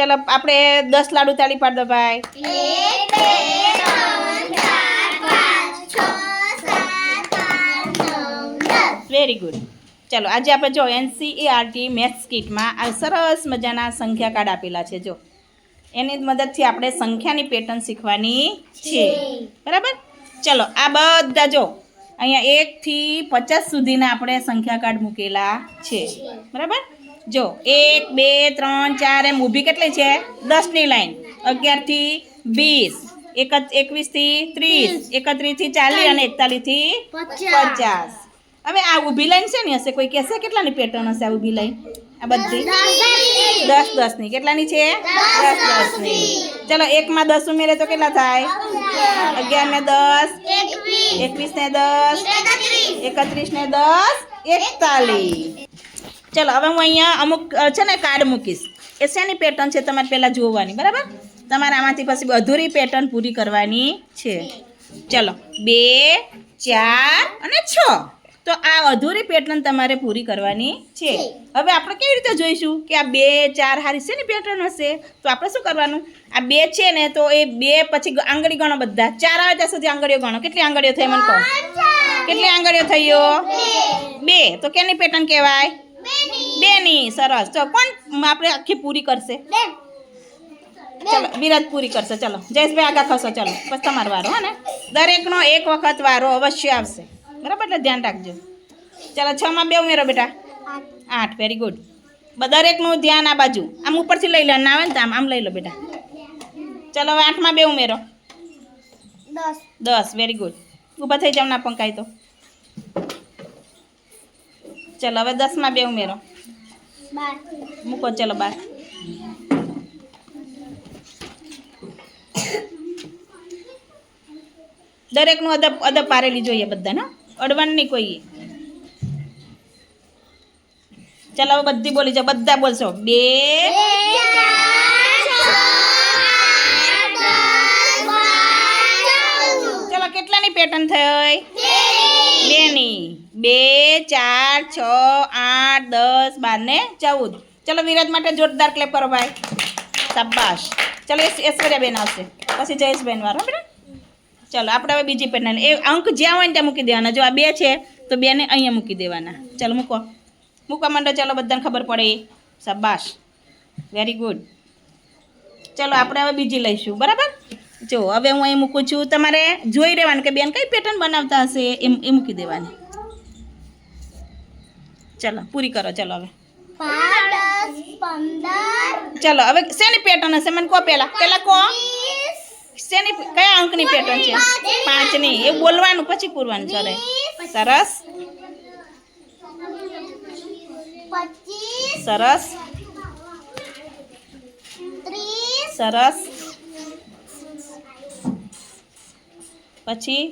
ચલો આપણે દસ લાડુ તાળી પાડ દો ભાઈ. વેરી ગુડ ચલો આજે આપણે જો એનસીઈઆરટી મેથ્સ કીટમાં આ સરસ મજાના સંખ્યા કાર્ડ આપેલા છે જો. એની મદદથી આપણે સંખ્યાની પેટર્ન શીખવાની છે. બરાબર? ચલો આ બધા જો અહીંયા એકથી પચાસ સુધીના આપણે સંખ્યા કાર્ડ મૂકેલા છે. બરાબર? જો એક બે ત્રણ ચાર એમ ઊભી કેટલી છે? દસની લાઈન. અગિયારથી વીસ. એક એકવીસથી ત્રીસ. એકત્રીસથી ચાલીસ અને એકતાલીસથી પચાસ. હવે આ ઊભી લાઈન છે ને હશે? કોઈ કહેશે કેટલાની પેટર્ન હશે આ ઊભી લાઈન? આ બધી? દસ દસની. કેટલાની છે? દસ દસની. ચલો એકમાં દસ ઉમેરે તો કેટલા થાય? અગિયાર. ને દસ. એકવીસ. ને દસ. એકત્રીસ. ને દસ. એકતાલીસ. ચલો હવે હું અહીંયા અમુક છે ને કાર્ડ મૂકીશ. એ શેની પેટર્ન છે તમારે પહેલાં જોવાની બરાબર? તમારે આમાંથી પછી અધૂરી પેટર્ન પૂરી કરવાની છે. ચલો બે ચાર અને છ. તો આ અધૂરી પેટર્ન તમારે પૂરી કરવાની છે. હવે આપણે કેવી રીતે જોઈશું કે આ બે ચાર હારી શેની પેટર્ન હશે? તો આપણે શું કરવાનું? આ બે છે ને તો એ બે પછી આંગળી ગણો બધા. ચાર આવે ત્યાં સુધી આંગળીઓ ગણો. કેટલી આંગળીઓ થઈ મને કહો? કેટલી આંગળીઓ થયો બે. તો કેની પેટર્ન કહેવાય? બેની સરસ. ચલો કોણ આપણે આખી પૂરી કરશે? ચલો વિરાજ પૂરી કરશે. ચલો જયેશભાઈ આગા ખસો. ચલો પછી તમારો વારો હા ને? દરેકનો એક વખત વારો અવશ્ય આવશે. બરાબર? એટલે ધ્યાન રાખજો. ચલો છ માં બે ઉમેરો બેટા. આઠ. વેરી ગુડ દરેકનું ધ્યાન આ બાજુ. આમ ઉપરથી લઈ લો ના આવે ને આમ આમ લઈ લો બેટા. ચલો હવે આઠમાં બે ઉમેરો. દસ. દસ વેરી ગુડ ઊભા થઈ જાવ ના પંકાય તો. ચલો હવે દસમાં બે ઉમેરો. મૂકો ચલો બાર. દરેકનું અદબ અદબ પારેલી જોઈએ બધાને. અડવાનું કોઈ. ચાલો હવે બધી બોલી જાઓ. બધા બોલશો. બે ચાલો કેટલાની પેટર્ન થઈ? બેની. બે, ચાર, છ, આઠ, દસ, બાર ને ચૌદ. ચલો વિરાજ માટે જોરદાર ક્લેપ કરો ભાઈ. શાબાશ. ચલો ઐશ્વર્યાબેન આવશે. પછી જયેશબેન વાળો બેટા. ચલો, આપણે હવે બીજી પેનલ એ અંક જ્યાં હોય ને ત્યાં મૂકી દેવાના. જો આ બે છે, તો બેને અહીંયા મૂકી દેવાના. ચલો, મૂકો. મૂકવા માંડો, ચલો, બધાને ખબર પડે. શાબાશ. વેરી ગુડ ચલો, આપણે હવે બીજી લઈશું. બરાબર? જો, હવે હું અહીં મૂકું છું. તમારે જોઈ રહેવાનું કે બેન કઈ પેટર્ન બનાવતા હશે એમ એ મૂકી દેવાની. ચલો પૂરી કરો ચલો હવે. ચલો હવે શેની પેટર્ન હશે? મને કહો પહેલાં પહેલાં કહો. શેની કયા અંકની પેટર્ન છે? પાંચની. એ બોલવાનું પછી પૂરવાનું ચાલે સરસ. સરસ. સરસ. પછી?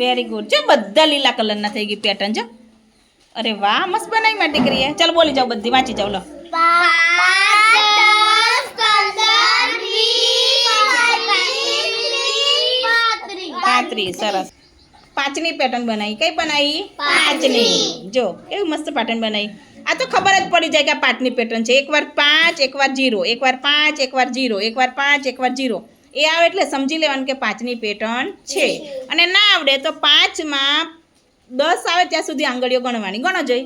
વેરી ગુડ જો બધા લીલા કલરના થઈ ગઈ પેટર્ન જો. અરે વાહ મસ્ત બનાવી માટે દીકરીએ ચાલો બોલી જાઓ બધી વાંચી જાઓ લો. પાંત્રીસ પાંત્રીસ. સરસ. પાંચની પેટર્ન બનાવી. કઈ બનાવી? પાંચની. જો કેવી મસ્ત પેટર્ન બનાવી. આ તો ખબર જ પડી જાય કે આ પાંચની પેટર્ન છે. એકવાર પાંચ એકવાર જીરો એકવાર પાંચ એકવાર જીરો એકવાર પાંચ એકવાર જીરો એ આવે એટલે સમજી લેવાનું કે પાંચની પેટર્ન છે. અને ના આવડે તો પાંચમાં દસ આવે ત્યાં સુધી આંગળીઓ ગણવાની. ગણો જોઈ.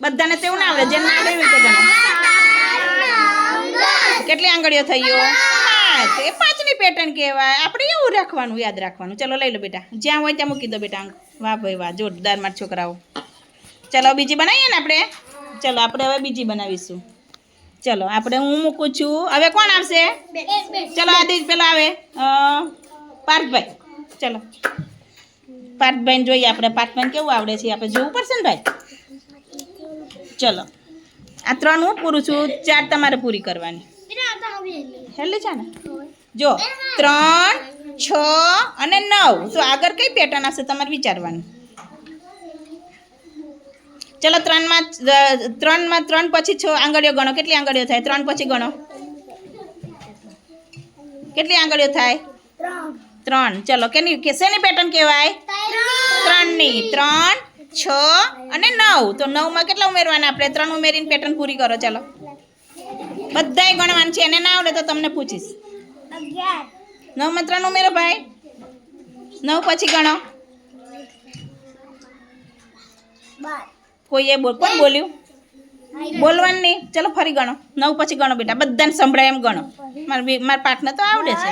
બધાને તેવું ના આવડે. જે ના આવડે એવી રીતે ગણો. કેટલી આંગળીઓ થઈ ગયો? પાંચ. એ પાંચની પેટર્ન કહેવાય. આપણે એવું રાખવાનું યાદ રાખવાનું. ચલો લઈ લો બેટા. જ્યાં હોય ત્યાં મૂકી દો બેટા વાહ ભાઈ વાહ. જોરદાર મારા છોકરાઓ. ચલો બીજી બનાવીએ ને આપણે? ચલો આપણે હવે બીજી બનાવીશું. ચલો, આપણે હું મૂકું છું. હવે કોણ આવશે? ચલો આદિજ પેલા આવે. પાર્થભાઈ. ચલો. પાર્થભાઈને જોઈએ આપણે પાર્થભાઈને કેવું આવડે છે, આપણે જોવું પડશે ને ભાઈ? ચલો. આ ત્રણ હું પૂરું છું, ચાર તમારે પૂરી કરવાની. હેલી છે ને જો, ત્રણ, છ અને નવ. તો આગળ કઈ પેટર્ન આવશે તમારે વિચારવાનું? ચલો, ત્રણમાં ત્રણમાં ત્રણ પછી છ આંગળીઓ ગણો. કેટલી આંગળીઓ થાય? ત્રણ પછી ગણો. કેટલી આંગળીઓ થાય? ત્રણ. ચલો, કેની, કે, શેની પેટર્ન કહેવાય? ત્રણની. ત્રણ, છ અને નવ. તો નવમાં કેટલા ઉમેરવાના આપણે? ત્રણ ઉમેરીને પેટર્ન પૂરી કરો, ચાલો. બધાય ગણવાનું છે. એને ના આવડે તો તમને પૂછીશ. નવમાં ત્રણ ઉમેરો, ભાઈ. નવ પછી ગણો. બાર. કોઈએ બોલ કોણ બોલ્યું? બોલવાનું નહીં. ચલો ફરી ગણો. નવ પછી ગણો બેટા. બધાને સંભળાય એમ ગણો. મારા મારા પાઠને તો આવડે છે.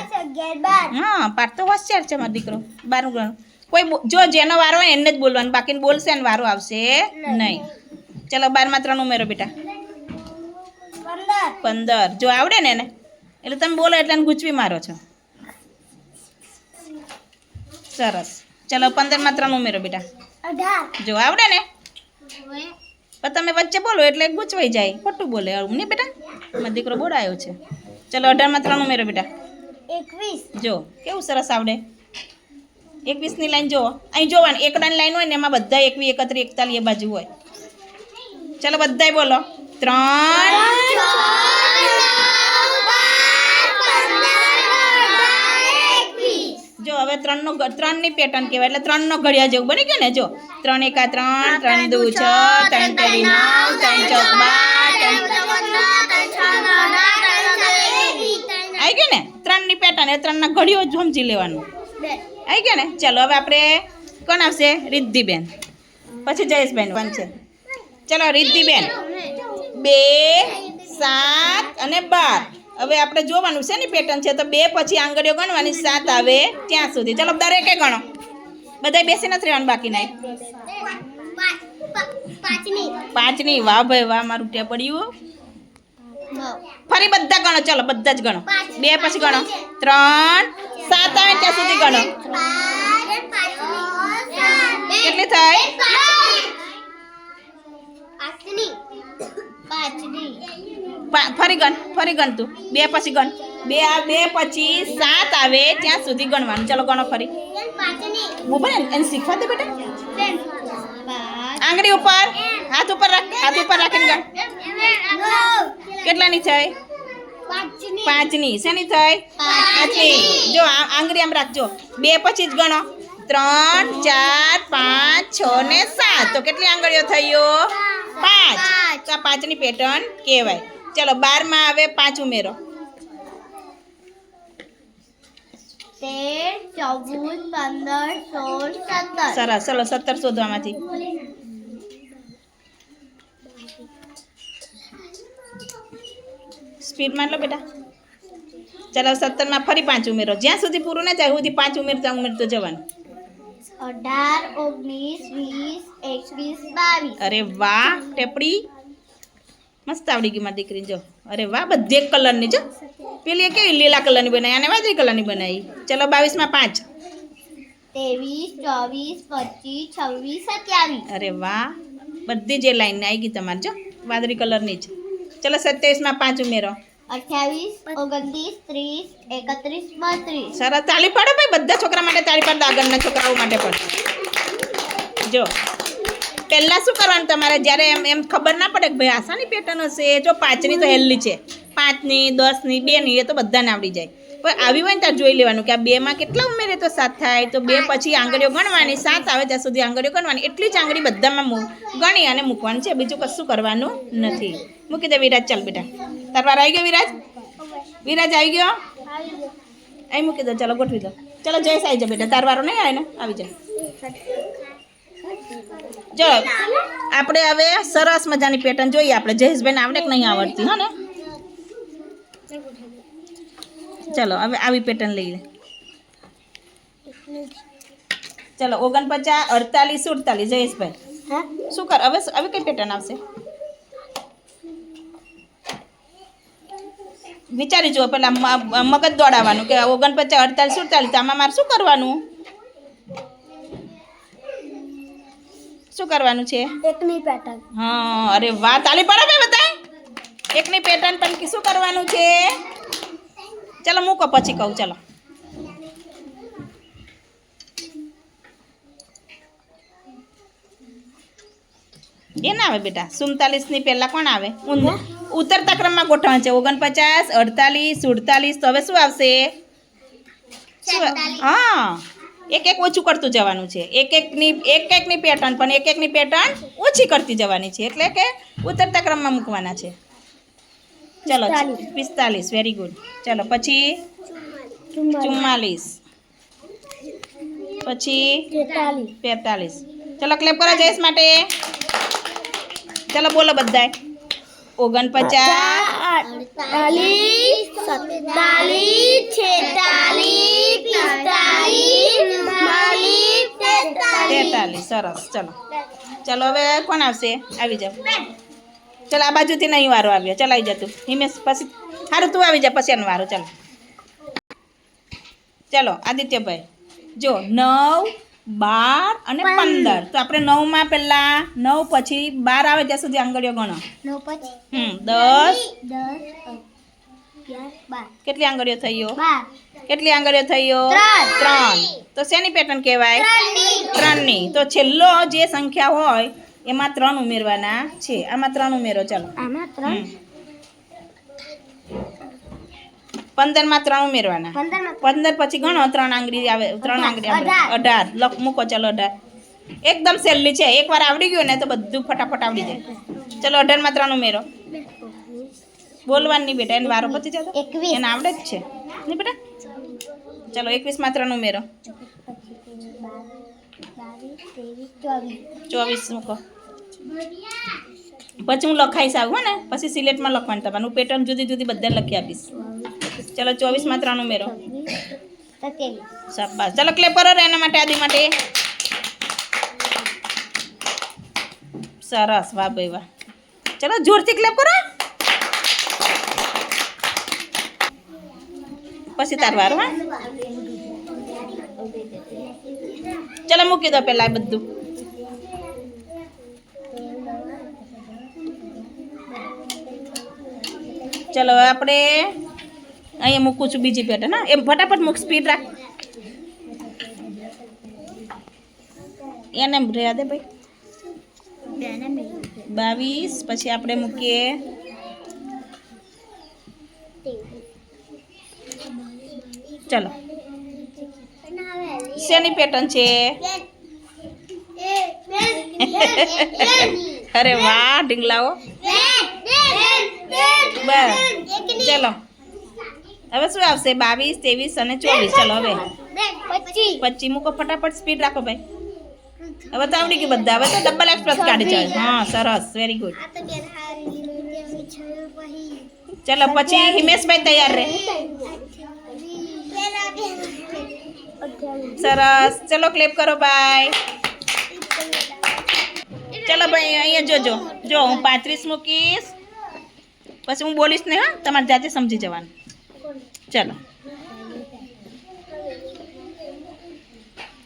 હા પાઠ તો હોશિયાર છે મારો દીકરો. બારનું ગણો. કોઈ જો જેનો વારો હોય એને જ બોલવાનું. બાકીને બોલશે ને વારો આવશે નહીં. ચલો બારમાં ત્રણ ઉમેરો બેટા. પંદર. જો આવડે ને એને. એટલે તમે બોલો એટલે ગૂંચવી મારો છો. સરસ. ચલો પંદરમાં ત્રણ ઉમેરો બેટા. જો આવડે ને? પણ તમે વચ્ચે બોલો એટલે ગૂંચવાઈ જાય. ખોટું બોલે નહીં બેટા? મારો દીકરો બોડાયો છે. ચલો અઢારમાં ત્રણ ઉમેરો બેટા. એકવીસ. જો કેવું સરસ આવડે. એકવીસની લાઈન જુઓ. અહીં જોવાની એકડાની લાઈન હોય ને એમાં બધા એકવી એકત્રી એકતાલી એ બાજુ હોય. ચલો બધાય બોલો. ત્રણ હવે ત્રણનો ત્રણની પેટર્ન કહેવાય. એટલે ત્રણનો ઘડિયા જેવું બની ગયું ને? જો, ત્રણ એકા ત્રણ ત્રણ દુ છ, ત્રણ તેરી નવ, ત્રણ ચોક બાર આવી ગયું ને? ત્રણની પેટર્ન એ ત્રણના ઘડિયો જ સમજી લેવાનું. આવી ગયા ને? ચાલો, હવે આપણે કોણ આવશે? રિદ્ધિબેન. પછી જયેશબેન પણ છે ચલો, રિદ્ધિબેન. બે, સાત અને બાર. હવે આપણે જોવાનું છે ને પેટર્ન છે, તો બે પછી આંગળીઓ ગણવાની સાત આવે ત્યાં સુધી. ચલો દરેકે ગણો. બધા બેસી નથી રહેવાનું બાકી પાંચમી પાંચની. વાહ ભાઈ, વાહ, મારું ટે પડ્યું ફરી બધા ગણો. ચલો બધા જ ગણો. બે પછી ગણો. ત્રણ, સાત આવે ત્યાં સુધી ગણો. કેટલી થાય ફરી ગણ ફરી ગણ તું. બે પછી ગણ. બે આ બે પછી સાત આવે ત્યાં સુધી ગણવાનું. ચલો ગણો ફરી. ઊભા એને શીખવા દે બેટા. આંગળી ઉપર. હાથ ઉપર રાખ હાથ ઉપર રાખીને ગણ. કેટલાની થઈ? પાંચની શેની થઈ? પાંચની જો આ- આંગળી આમ રાખજો. બે પછી જ ગણો. ત્રણ ચાર પાંચ છ ને સાત. તો કેટલી આંગળીઓ થયો પાંચ. તો આ પાંચની પેટર્ન કહેવાય. ચલો બારમાં આવે પાંચ ઉમેરો. સરસ. ચલો સત્તર શોધવામાંથી. સ્પીડમાં લો બેટા. ચાલો સત્તરમાં ફરી પાંચ ઉમેરો. જ્યાં સુધી પૂરું ના થાય સુધી પાંચ ઉમેરતા ઉમેરતો જવાનું. અઢાર ઓગણીસ વીસ એકવીસ બાવીસ. અરે વાહ ટેપડી. મસ્ત આવડી ગઈ મારી દીકરી જો. અરે વાહ બધી કલરની જો. પેલી કેવી લીલા કલરની બનાવી અને વાદળી કલરની બનાવી ચલો બાવીસમાં પાંચ. ત્રેવીસ ચોવીસ પચીસ છવ્વીસ સત્યાવીસ. અરે વાહ બધી જે લાઈન આવી ગઈ તમારે જો વાદળી કલરની જ. ચલો સત્યાવીસમાં પાંચ ઉમેરો. અઠ્યાવીસ ઓગણત્રીસ ત્રીસ એકત્રીસ બત્રીસ. સરસ તાળી પાડો ભાઈ બધા છોકરા માટે તાળી પાડો આગળના છોકરાઓ માટે પણ. જો પહેલાં શું કરવાનું તમારે? જ્યારે એમ એમ ખબર ના પડે કે ભાઈ આસાની પેટર્ન હશે? જો પાંચની તો હેલ્લી છે. પાંચની દસની બેની એ તો બધાને આવડી જાય. પણ આવી હોય ને ત્યારે જોઈ લેવાનું કે આ બેમાં કેટલા ઉમેરે તો સાત થાય. તો બે પછી આંગળીઓ ગણવાની સાત આવે ત્યાં સુધી આંગળીઓ ગણવાની. એટલી જ આંગળી બધામાં ગણી અને મૂકવાની છે. બીજું કશું કરવાનું નથી. મૂકી દે વિરાજ ચાલ બેટા. તાર વાર આવી ગયો વિરાજ વિરાજ આવી ગયો અહીં મૂકી દો ચાલો ગોઠવી દો ચાલો જયેશ આવી જા બેટા તાર વારો નહીં આવે ને આવી જા ચલો આપણે હવે સરસ મજાની પેટર્ન જોઈએ આપણે જયેશભાઈને આવડે કે નહીં આવડતી હા ને ચલો હવે આવી પેટર્ન લઈ લે ચલો ઓગણપચાસ અડતાલીસ સુડતાલીસ જયેશભાઈ શું કર હવે હવે કઈ પેટર્ન આવશે વિચારી જુઓ પેલા મગજ દોડાવવાનું કે ઓગણપચાસ અડતાલીસ સુડતાલીસ આમાં મારે શું કરવાનું? શું કરવાનું છે? એકની પેટર્ન હા અરે વાહ તાલી પડે ભાઈ બધા એકની પેટર્ન પણ શું કરવાનું છે? ચાલો મૂકો પછી કહું ચલો. એ ના આવે બેટા સુડતાલીસની પહેલાં કોણ આવે? ઊંધ- ઉતરતા ક્રમમાં ગોઠવણ છે. ઓગણપચાસ અડતાલીસ સુડતાલીસ તો હવે શું આવશે? હા. એક એક ઓછું કરતું જવાનું છે. એક એકની એક એકની પેટર્ન પણ એક એકની પેટર્ન ઓછી કરતી જવાની છે. એટલે કે ઉતરતા ક્રમમાં મૂકવાના છે. ચલો પિસ્તાલીસ. વેરી ગુડ ચલો પછી ચુમ્માલીસ. પછી બેતાલીસ ચલો ક્લેપ કરો જયેશ માટે. ચલો બોલો બધાય. ઓગણપચાસ. અડતાલીસ સત્તાલીસ છેતાલીસ પિસ્તાલીસ તેતાલીસ, સરસ, ચલો. ચલો, હવે કોણ આવશે? આવી જાવ ચલો, આ બાજુથી નહીં વારો આવ્યો. ચલ, આવી જા હિમેશ, પછી સારું તું આવી જા, પછી એનો વારો. ચાલો. ચલો, આદિત્યભાઈ. જો, નવ બાર અને પંદર. તો આપણે નવમાં પહેલા નવ પછી બાર આવે ત્યાં સુધી આંગળીઓ ગણો. હમ દસ. કેટલી આંગળીઓ થઈઓ કેટલી આંગળીઓ થઈઓ ત્રણ. ત્રણ. તો શેની પેટર્ન કહેવાય? ત્રણની. તો છેલ્લો જે સંખ્યા હોય એમાં ત્રણ ઉમેરવાના છે. આમાં ત્રણ ઉમેરો ચાલો. આમાં હમ. પંદરમાં ત્રણ ઉમેરવાના. પંદર પછી ગણો ત્રણ આંગળી આવે ત્રણ આંગળી આવે. અઢાર. લખ મૂકો ચાલો અઢાર. એકદમ સહેલી છે. એકવાર આવડી ગયું ને તો બધું ફટાફટ આવડી જાય. ચલો અઢારમાં ત્રણ ઉમેરો. બોલવાની બેટા એને વારો પછી જતો? એને આવડે જ છે. નહીં બેટા? ચલો એકવીસમાં ત્રણ ઉમેરો. ચોવીસ મૂકો. પછી હું લખાઈશ આવું ને. પછી સિલેટમાં લખવાનું તમારું. પેટર્ન જુદી જુદી બધા લખી આપીશ. ચલો ચોવીસમાં ત્રણ ઉમેરો. શાબાશ. ચલો ક્લેપ કરો એના માટે આદિ માટે. સરસ વાહ ભાઈ વાહ. ચલો જોરથી ક્લેપ કરો. પછી તાર વાર હા? ચલો મૂકી દો પેલા આ બધું. ચલો આપણે અહીંયા મૂકું છું બીજી પેટર્ન હા એમ ફટાફટ મૂક સ્પીડ રાખ. એને રહ્યા દે ભાઈ. બાવીસ, પછી આપણે મૂકીએ. ચલો. શેની પેટર્ન છે? અરે વાહ, ઢીંગલાઓ. બસ. ચલો. હવે શું આવશે? બાવીસ ત્રેવીસ અને ચોવીસ. ચલો હવે. પચીસ. પચીસ મૂકો ફટાફટ સ્પીડ રાખો ભાઈ. હવે તો આવડી ગયું બધા. હવે તો ડબલ એક્સપ્રેસ કાઢી ચાલ હા સરસ. વેરી ગુડ ચલો પછી હિમેશભાઈ તૈયાર રહે. સરસ. ચલો ક્લેપ કરો ભાઈ. ચલો ભાઈ અહીંયા જોજો જો હું પાંત્રીસ મૂકીશ. પછી હું બોલીશ ને હા? તમારે જાતે સમજી જવાનું. ચલો.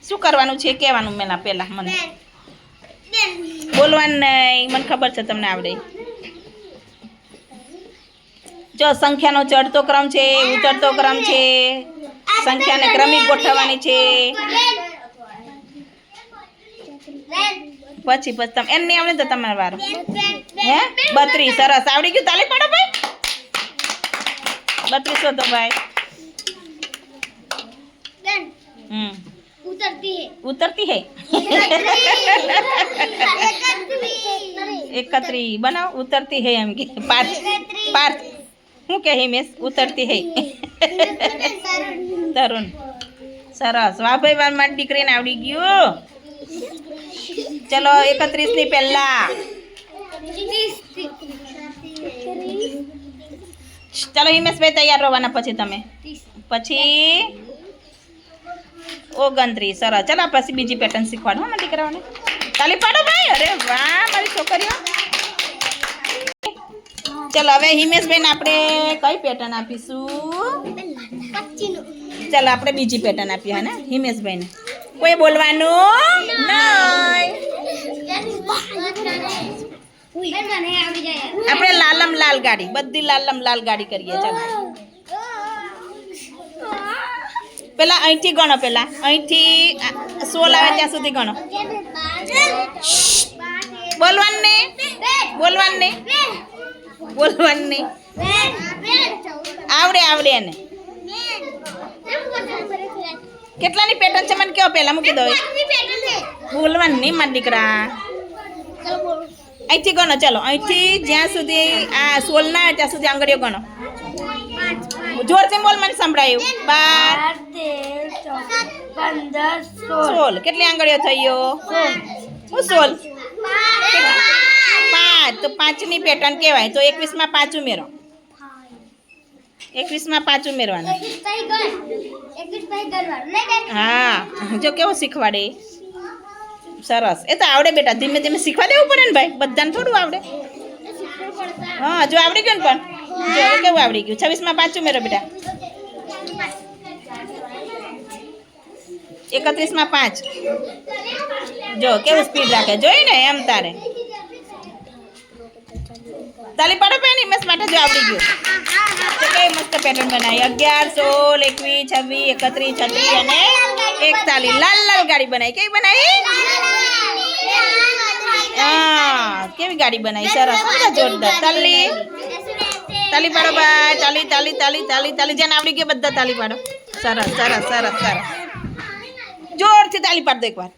શું કરવાનું છે? કહેવાનું મેલા પહેલાં મને. બોલવાનું નહીં, મને ખબર છે તમને આવડે. જો, સંખ્યાનો ચડતો ક્રમ છે, ઉતરતો ક્રમ છે, સંખ્યાને ક્રમિક ગોઠવવાની છે. પછી પછી તમે નહીં આવડે તો તમારે વારો. હે? બત્રીસ, સરસ. આવડી ગયું તાલી પડો ભાઈ. બત્રીસ હતો ભાઈ હમ ઉતરતી ઉતરતી હે એકત્રી બનાવ ઉતરતી હે એમ કે પાર્થ પાર્થ શું કે હિમેશ ઉતરતી હે તરુણ સરસ વાહ ભાઈ વાહ મારી દીકરીને આવડી ગયું ચલો એકત્રીસની પહેલા ચલો હિમેશભાઈ તૈયાર રહેવાના પછી તમે. પછી ઓગણત્રીસ સરસ. ચાલો પછી બીજી પેટર્ન શીખવાડો મારા દીકરાઓને. ચાલી પાડો ભાઈ. અરે વાહ મારી છોકરીઓ. ચાલો હવે હિમેશબેન આપણે કઈ પેટર્ન આપીશું? ચાલો આપણે બીજી પેટર્ન આપીએ હા ને? હિમેશભાઈને કોઈ બોલવાનું? નહીં. આપણે લાલમ લાલ ગાડી, બધી લાલમ લાલ ગાડી કરીએ, ચાલો. પેલા અહીંથી ગણો પેલા, અહીંથી આ સોળ આવે ત્યાં સુધી ગણો. બોલવાનું નહીં બોલવાનું નહીં બોલવાનું નહીં આવડે આવડે એને. કેટલાની પેટર્ન છે મને કહો પહેલા મૂકી દો બોલવાનું નહીં મારા દીકરા. અહીંથી ગણો ચાલો અહીંથી જ્યાં સુધી આ સોલ ના ત્યાં સુધી આંગળીઓ ગણો. જોરથી બોલ મને સંભળાયું. બાર સોલ કેટલી આંગળીઓ થયો હું સોલ પાંચ. તો પાંચની પેટર્ન કહેવાય. તો એકવીસમાં પાંચ ઉમેરો. એકવીસમાં પાંચ ઉમેરવાના. હા જો કેવું શીખવાડે. સરસ. એ તો આવડે બેટા, ધીમે ધીમે શીખવા દેવું પડે ને ભાઈ. બધાને થોડું આવડે. હા, જો આવડી ગયું ને પણ? જો કેવું આવડી ગયું? છવ્વીસમાં પાંચ ઉમેરો બેટા. એકત્રીસમાં પાંચ. જો, કેવું સ્પીડ રાખે? જોઈ ને, એમ તારે. તાલી પાડો ભાઈ નિમેશ માટે જો આવડી ગયું. કઈ મસ્ત પેટર્ન બનાવી. અગિયાર સોળ એકવીસ, છવ્વીસ, એકત્રીસ, છત્રીસ અને એકતાલીસ. લાલ લાલ ગાડી બનાવી. કઈ બનાવી? હા કેવી ગાડી બનાવી? સરસ. જોરદાર. તાલી. તાલી પાડો ભાઈ. તાલી તાલી તાલી તાલી તાલી. જેને આવડી ગયું બધા તાલી પાડો. સરસ સરસ સરસ સરસ. જોરથી તાલી પાડ દો એકવાર.